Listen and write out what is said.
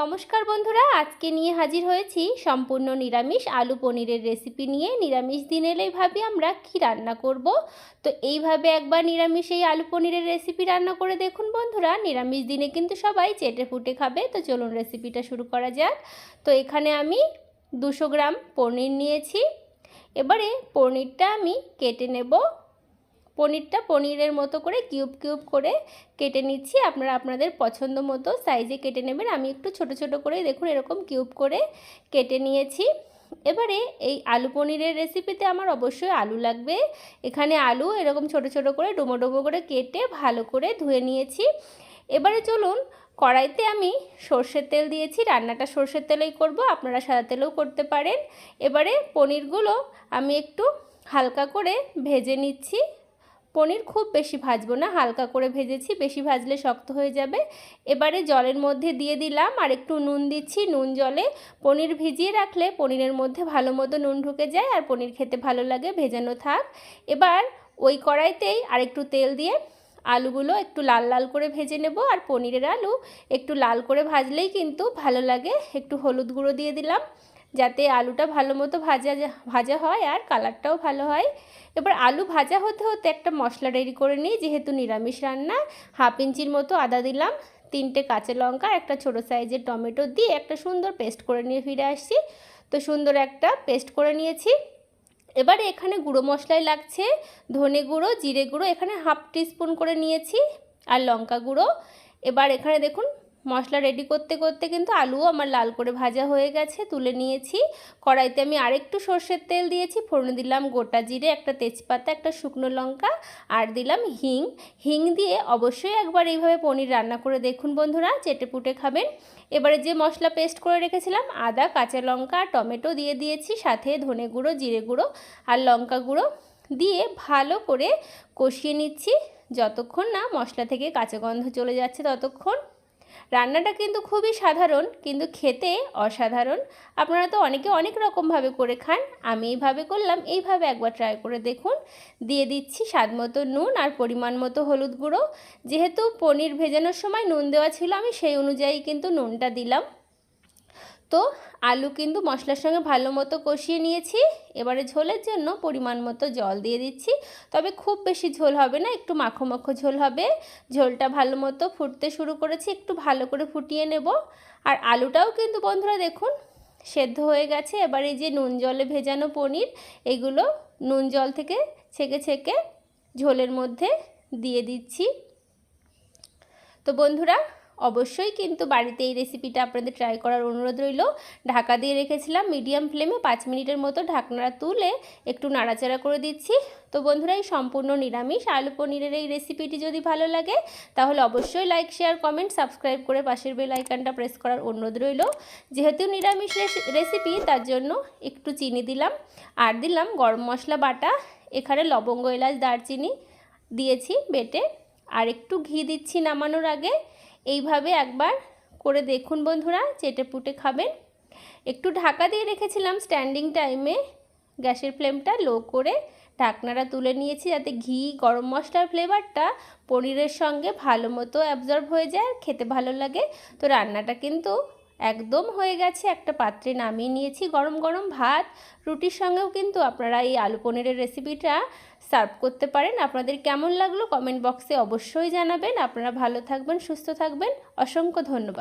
নমস্কার বন্ধুরা, আজকে নিয়ে হাজির হয়েছি সম্পূর্ণ নিরামিষ আলু পনিরের রেসিপি নিয়ে। নিরামিষ দিন এলেই ভাবি আমরা কী রান্না করব? তো এইভাবে একবার নিরামিষ এই আলু পনিরের রেসিপি রান্না করে দেখুন বন্ধুরা। নিরামিষ দিনে কিন্তু সবাই চেটে ফুটে খাবে। তো চলুন রেসিপিটা শুরু করা যাক। তো এখানে আমি দুশো গ্রাম পনির নিয়েছি। এবারে পনিরটা আমি কেটে নেব। পনিরটা পনিরের মতো করে কিউব কিউব করে কেটে নিচ্ছি। আপনারা আপনাদের পছন্দ মতো সাইজে কেটে নেবেন। আমি একটু ছোট ছোট করে দেখুন এরকম কিউব করে কেটে নিয়েছি। এবারে এই আলু পনিরের রেসিপিতে আমার অবশ্যই আলু লাগবে। এখানে আলু এরকম ছোট ছোট করে ডুমো ডুমো করে কেটে ভালো করে ধুয়ে নিয়েছি। এবারে চলুন, কড়াইতে আমি সর্ষের তেল দিয়েছি। রান্নাটা সর্ষের তেলেই করব, আপনারা সাদা তেলেও করতে পারেন। এবারে পনিরগুলো আমি একটু হালকা করে ভেজে নিচ্ছি। পনির খুব বেশি ভাজবো না, হালকা করে ভেজেছি, বেশি ভাজলে শক্ত হয়ে যাবে। এবারে জলের মধ্যে দিয়ে দিলাম আর একটু নুন দিচ্ছি, নুন জলে পনির ভিজিয়ে রাখলে পনিরের মধ্যে ভালো মতো নুন ঢুকে যায় আর পনির খেতে ভালো লাগে, ভেজানো থাক। এবার ওই কড়াইতেই আর একটু তেল দিয়ে আলুগুলো একটু লাল লাল করে ভেজে নেব আর পনিরের আলু একটু লাল করে ভাজলেই কিন্তু ভালো লাগে। একটু হলুদ গুঁড়ো দিয়ে দিলাম। যাতে আলুটা ভালো মতো ভাজা ভাজা হয় আর কালারটাও ভালো হয়। এবার আলু ভাজা হতে হতে একটা মশলা রেডি করে নিই, যেহেতু নিরামিষ রান্না, হাফ ইঞ্চির মতো আদা দিলাম, তিনটে কাঁচা লঙ্কা, একটা ছোটো সাইজের টমেটো দিয়ে একটা সুন্দর পেস্ট করে নিয়ে ফিরে আসছি। তো সুন্দর একটা পেস্ট করে নিয়েছি। এবারে এখানে গুঁড়ো মশলাই লাগছে, ধনে গুঁড়ো, জিরে গুঁড়ো, এখানে হাফ টিস্পুন করে নিয়েছি, আর লঙ্কা গুঁড়ো। এবার এখানে দেখুন মশলা রেডি করতে করতে কিন্তু আলুও আমার লাল করে ভাজা হয়ে গেছে, তুলে নিয়েছি। কড়াইতে আমি আরেকটু সর্ষের তেল দিয়েছি, ফোড়ন দিলাম গোটা জিরে, একটা তেজপাতা, একটা শুকনো লঙ্কা, আর দিলাম হিং। হিং দিয়ে অবশ্যই একবার এইভাবে পনির রান্না করে দেখুন বন্ধুরা চেটে পুটে খাবেন। এবারে যে মশলা পেস্ট করে রেখেছিলাম, আদা, কাঁচা লঙ্কা, টমেটো দিয়ে দিয়েছি, সাথে ধনে গুঁড়ো, জিরে গুঁড়ো, আর লঙ্কা গুঁড়ো দিয়ে ভালো করে কষিয়ে নিচ্ছি। যতক্ষণ না মশলা থেকে কাঁচা গন্ধ চলে যাচ্ছে, ততক্ষণ রান্নাটা কিন্তু খুবই সাধারণ, কিন্তু খেতে অসাধারণ। আপনারা তো অনেকে অনেক রকমভাবে করে খান, আমি এইভাবে করলাম, এইভাবে একবার ট্রাই করে দেখুন। দিয়ে দিচ্ছি স্বাদ মতো নুন আর পরিমাণ মতো হলুদ গুঁড়ো। যেহেতু পনির ভেজানোর সময় নুন দেওয়া ছিল, আমি সেই অনুযায়ী কিন্তু নুনটা দিলাম। তো আলু কিন্তু মশলার সঙ্গে ভালো মতো কষিয়ে নিয়েছি। এবারে ঝোলের জন্য পরিমাণ মতো জল দিয়ে দিচ্ছি। তবে খুব বেশি ঝোল হবে না, একটু মাখো মাখো ঝোল হবে। ঝোলটা ভালো মতো ফুটতে শুরু করেছি, একটু ভালো করে ফুটিয়ে নেব। আর আলুটাও কিন্তু বন্ধুরা দেখুন সেদ্ধ হয়ে গেছে। এবার এই যে নুন জলে ভেজানো পনির, এগুলো নুন জল থেকে ছেঁকে ছেঁকে ঝোলের মধ্যে দিয়ে দিচ্ছি। তো বন্ধুরা অবশ্যই কিন্তু বাড়িতে এই রেসিপিটা আপনাদের ট্রাই করার অনুরোধ রইল। ঢাকা দিয়ে রেখেছিলাম মিডিয়াম ফ্লেমে পাঁচ মিনিটের মতো ঢাকনাটা তুলে একটু নাড়াচাড়া করে দিচ্ছি। তো বন্ধুরা, এই সম্পূর্ণ নিরামিষ আলু পনিরের এই রেসিপিটি যদি ভালো লাগে, তাহলে অবশ্যই লাইক শেয়ার কমেন্ট সাবস্ক্রাইব করে পাশের বেল আইকনটা প্রেস করার অনুরোধ রইল। যেহেতু নিরামিষ রেসিপি তার জন্য একটু চিনি দিলাম। আর দিলাম গরম মশলা বাটা, এখানে লবঙ্গ, এলাচ, দারচিনি দিয়েছি বেটে। আর একটু ঘি দিচ্ছি নামানোর আগে। এইভাবে একবার করে দেখুন বন্ধুরা চেটে পুটে খাবেন। একটু ঢাকা দিয়ে রেখেছিলাম স্ট্যান্ডিং টাইমে গ্যাসের ফ্লেমটা লো করে ঢাকনাটা তুলে নিয়েছি যাতে ঘি, গরম মশলার ফ্লেভারটা পনিরের সঙ্গে ভালো মতো অ্যাবজর্ব হয়ে যায় খেতে ভালো লাগে। তো রান্নাটা কিন্তু একদম হয়ে গেছে। একটা পাত্রে নামিয়ে নিয়েছি। গরম গরম ভাত। রুটির সঙ্গেও কিন্তু আপনারা এই আলু পনিরের রেসিপিটা সার্ভ করতে পারেন। আপনাদের কেমন লাগল কমেন্ট বক্সে অবশ্যই জানাবেন। আপনারা ভালো থাকবেন, সুস্থ থাকবেন। অসংখ্য ধন্যবাদ।